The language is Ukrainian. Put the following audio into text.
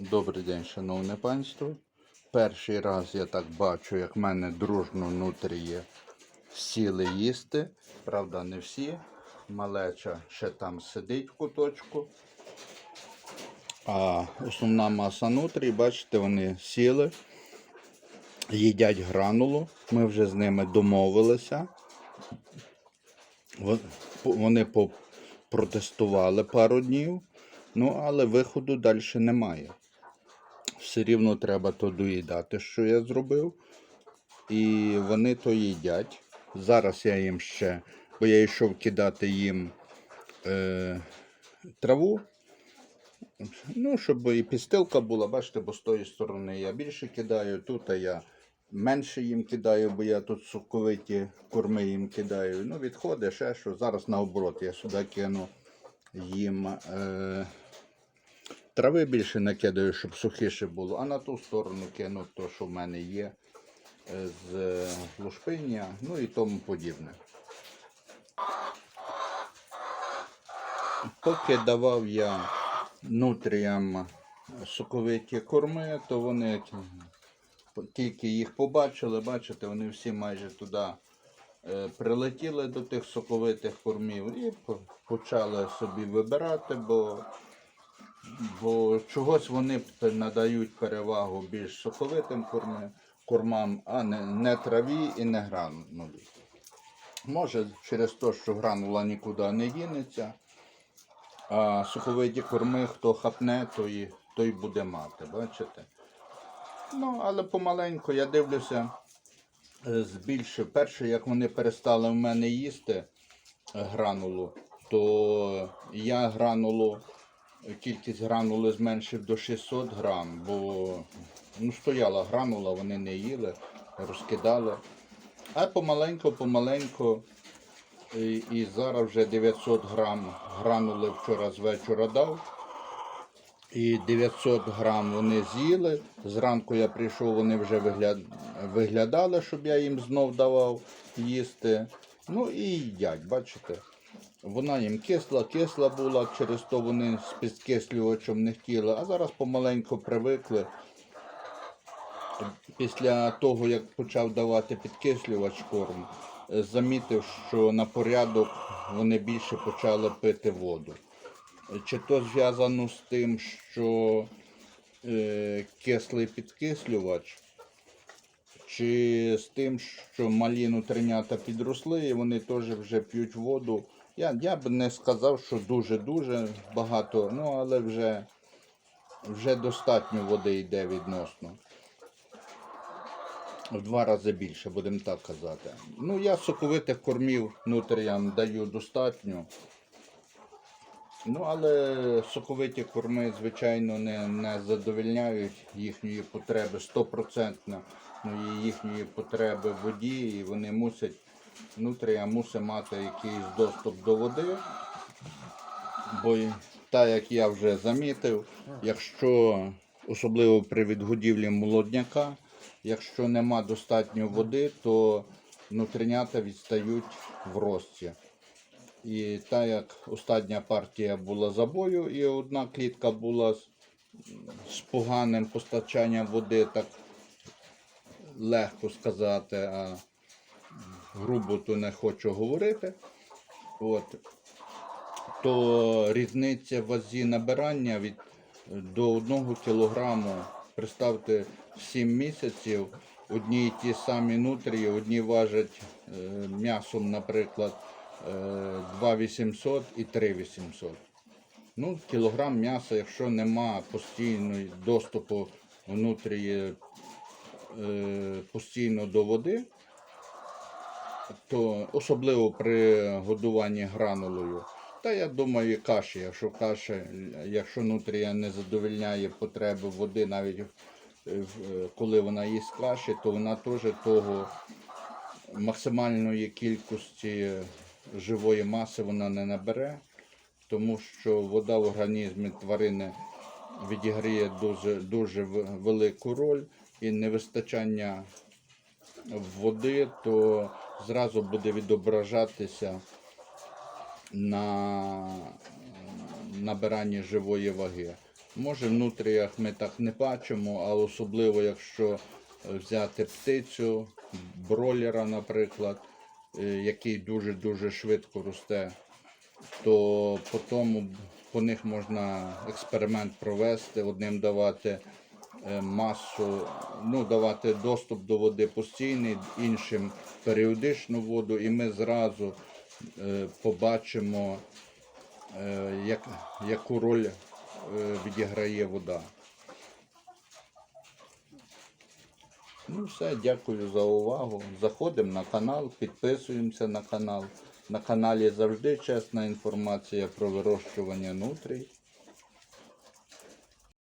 Добрий день, шановне панство. Перший раз я так бачу, як в мене дружно внутрі сіли їсти. Правда, не всі. Малеча ще там сидить в куточку. А основна маса нутрій, бачите, вони сіли, їдять гранулу. Ми вже з ними домовилися. Вони по- протестували пару днів, ну але виходу далі немає. Все рівно треба то доїдати, що я зробив. І вони то їдять. Зараз я їм ще, бо я йшов кидати їм е, траву. Ну, щоб і підстилка була, бачите, бо з тої сторони я більше кидаю, тут а я менше їм кидаю, бо я тут соковиті корми їм кидаю. Ну, відходи, ще що. Зараз наоборот, я сюди кину їм е, трави більше накидаю, щоб сухіше було, а на ту сторону кину то, що в мене є е, з е, лушпиння, ну і тому подібне. Поки давав я нутріям соковиті корми, то вони тільки їх побачили, бачите, вони всі майже туди е, прилетіли до тих соковитих кормів і почали собі вибирати, бо, бо чогось вони надають перевагу більш соковитим кормам, а не, не траві і не гранулі. Може, через те, що гранула нікуди не дінеться. А суховиті корми, хто хапне, той, той буде мати, бачите? Ну, але помаленьку я дивлюся, е, збільшив. Перше, як вони перестали в мене їсти е, гранулу, то я гранулу, кількість гранули зменшив до 600 грам, бо ну, стояла гранула, вони не їли, розкидали. А помаленьку, помаленьку і, і зараз вже 900 грам гранули вчора з вечора дав. І 900 грам вони з'їли. Зранку я прийшов, вони вже вигляд... виглядали, щоб я їм знов давав їсти. Ну і їдять, бачите. Вона їм кисла, кисла була, через то вони з підкислювачем не хотіли, а зараз помаленьку привикли. Після того, як почав давати підкислювач корм, замітив, що на порядок вони більше почали пити воду. Чи то зв'язано з тим, що е, кислий підкислювач, чи з тим, що малі нутринята підросли і вони теж вже п'ють воду. Я, я б не сказав, що дуже-дуже багато, ну але вже, вже достатньо води йде відносно. В два рази більше, будемо так казати. Ну, я соковитих кормів нутріям даю достатньо. Ну, але соковиті корми, звичайно, не, не задовольняють їхньої потреби стопроцентно ну, і їхньої потреби в воді, і вони мусять, нутрія мусить мати якийсь доступ до води. Бо так як я вже замітив, якщо особливо при відгодівлі молодняка, якщо нема достатньо води, то нутринята відстають в рості. І так як остання партія була забою, і одна клітка була з поганим постачанням води, так легко сказати, а грубо то не хочу говорити. От, то різниця в вазі набирання від до 1 кілограму, представте, 7 місяців, одні й ті самі нутрії, одні важать е, м'ясом, наприклад, е, 2800 і 3800. Ну, кілограм м'яса, якщо нема постійного доступу внутрі е, постійно до води, то особливо при годуванні гранулою. Та я думаю, каші, якщо каші, якщо нутрія не задовольняє потреби води, навіть коли вона їсть каші, то вона теж того максимальної кількості живої маси вона не набере, тому що вода в організмі тварини відіграє дуже, дуже велику роль і невистачання води, то зразу буде відображатися на набиранні живої ваги. Може, в нутріях ми так не бачимо, а особливо якщо е, взяти птицю, бролера, наприклад, е, який дуже-дуже швидко росте, то по тому по них можна експеримент провести, одним давати масу, ну, давати доступ до води постійний, іншим періодичну воду, і ми зразу е, побачимо, е, як, яку роль е, відіграє вода. Ну все, дякую за увагу. Заходимо на канал, підписуємося на канал. На каналі завжди чесна інформація про вирощування нутрій.